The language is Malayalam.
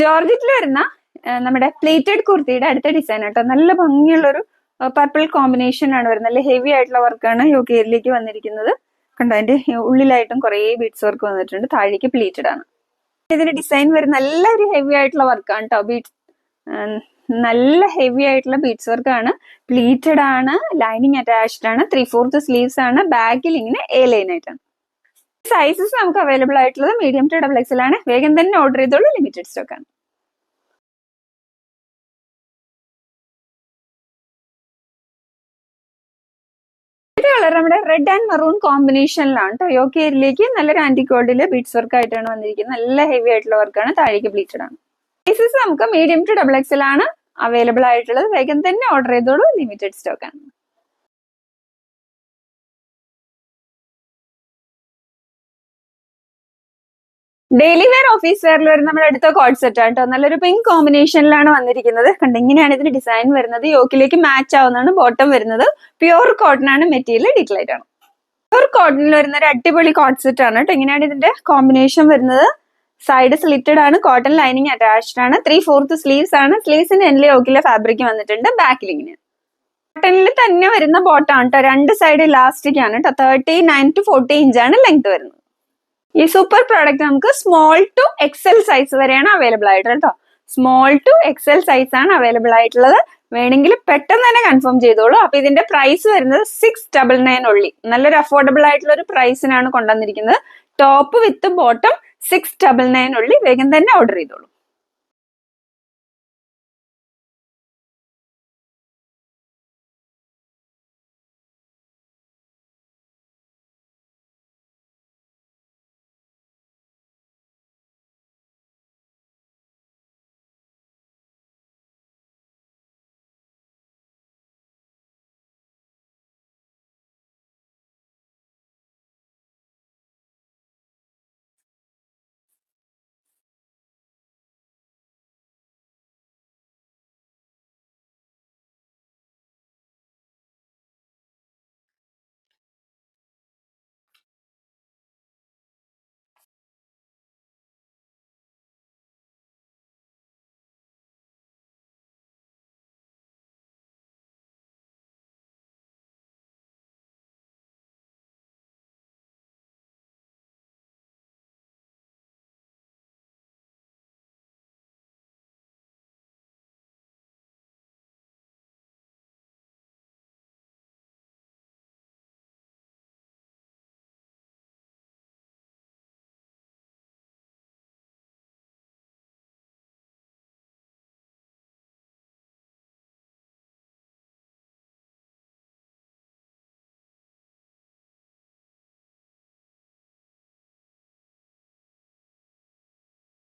ജോർജറ്റിൽ വരുന്ന നമ്മുടെ പ്ലേറ്റഡ് കുർത്തിയുടെ അടുത്ത ഡിസൈൻ കേട്ടോ നല്ല ഭംഗിയുള്ളൊരു പർപ്പിൾ കോമ്പിനേഷൻ ആണ് വരുന്നത്. നല്ല ഹെവി ആയിട്ടുള്ള വർക്കാണ് യോക്കേരിലേക്ക് വന്നിരിക്കുന്നത്. കണ്ടോ അതിന്റെ ഉള്ളിലായിട്ടും കുറേ ബീഡ്സ് വർക്ക് വന്നിട്ടുണ്ട്. താഴേക്ക് പ്ലീറ്റഡ് ആണ്. ഇതിന്റെ ഡിസൈൻ വരുന്ന നല്ല ഒരു ഹെവി ആയിട്ടുള്ള വർക്കാണ് കേട്ടോ ബീഡ്സ് നല്ല ഹെവി ആയിട്ടുള്ള ബീഡ്സ് വർക്ക് ആണ്. പ്ലീറ്റഡ് ആണ് ലൈനിങ് അറ്റാച്ച്ഡ് ആണ് ത്രീ ഫോർത്ത് സ്ലീവ്സ് ആണ് ബാക്കിൽ ഇങ്ങനെ എ ലൈൻ ആയിട്ടാണ്. സൈസസ് നമുക്ക് അവൈലബിൾ ആയിട്ടുള്ളത് മീഡിയം ടു ഡബിൾ എക്സൽ ആണ്. വേഗം തന്നെ ഓർഡർ ചെയ്തോളൂ. ലിമിറ്റഡ് സ്റ്റോക്ക് ആണ്. കളർ നമ്മുടെ റെഡ് ആൻഡ് മെറൂൺ കോമ്പിനേഷനിലാണ് കേട്ടോ യോക്ക് ഏരിയയിലേക്ക് നല്ലൊരു ആന്റി ഗോൾഡിൽ ബീഡ്സ് വർക്ക് ആയിട്ടാണ് വന്നിരിക്കുന്നത്. നല്ല ഹെവി ആയിട്ടുള്ള വർക്കാണ് താഴേക്ക് ബ്ലീച്ചഡ് ആണ്. സൈസസ് നമുക്ക് മീഡിയം ടു ഡബിൾ എക്സൽ ആണ് അവൈലബിൾ ആയിട്ടുള്ളത്. വേഗം തന്നെ ഓർഡർ ചെയ്തോളൂ. ലിമിറ്റഡ് സ്റ്റോക്ക് ആണ്. ഡെയിലി വെയർ ഓഫീസറിൽ വരുന്ന നമ്മുടെ അടുത്ത കോഡ് സെറ്റ് ആണ് കേട്ടോ നല്ലൊരു പിങ്ക് കോമ്പിനേഷനിലാണ് വന്നിരിക്കുന്നത്. കണ്ട് ഇങ്ങനെയാണ് ഇതിന്റെ ഡിസൈൻ വരുന്നത്. യോക്കിലേക്ക് മാച്ച് ആവുന്നതാണ് ബോട്ടം വരുന്നത്. പ്യൂർ കോട്ടൺ ആണ് മെറ്റീരിയൽ ഡീറ്റൈൽ ആണ്. പ്യൂർ കോട്ടണിൽ വരുന്ന ഒരു അടിപൊളി കോഡ് സെറ്റ് ആണ് കേട്ടോ ഇങ്ങനെയാണ് ഇതിന്റെ കോമ്പിനേഷൻ വരുന്നത്. സൈഡ് സ്ലിറ്റഡ് ആണ് കോട്ടൺ ലൈനിങ് അറ്റാച്ച്ഡ് ആണ്. ത്രീ ഫോർത്ത് സ്ലീവ്സ് ആണ്. സ്ലീവ്സിന്റെ എൻഡിലെ യോക്കിലെ ഫാബ്രിക് വന്നിട്ടുണ്ട്. ബാക്കിൽ ഇങ്ങനെ. കോട്ടണിൽ തന്നെ വരുന്ന ബോട്ടാണ് കേട്ടോ രണ്ട് സൈഡ് ഇലാസ്റ്റിക് ആണ് കേട്ടോ തേർട്ടി നയൻ ടു ഫോർട്ടി ആണ് ലെങ്ത് വരുന്നത്. ഈ സൂപ്പർ പ്രോഡക്റ്റ് നമുക്ക് സ്മോൾ ടു എക്സൽ സൈസ് വരെയാണ് അവൈലബിൾ ആയിട്ടുള്ളത് കേട്ടോ സ്മോൾ ടു എക്സൽ സൈസ് ആണ് അവൈലബിൾ ആയിട്ടുള്ളത്. വേണമെങ്കിൽ പെട്ടെന്ന് തന്നെ കൺഫേം ചെയ്തോളൂ. അപ്പൊ ഇതിന്റെ പ്രൈസ് വരുന്നത് സിക്സ് ഡബിൾ നയൻ ഉള്ളി നല്ലൊരു അഫോർഡബിൾ ആയിട്ടുള്ള ഒരു പ്രൈസിനാണ് കൊണ്ടുവന്നിരിക്കുന്നത്. Top with bottom six double nine ഉള്ളി വേഗം തന്നെ ഓർഡർ ചെയ്തോളൂ.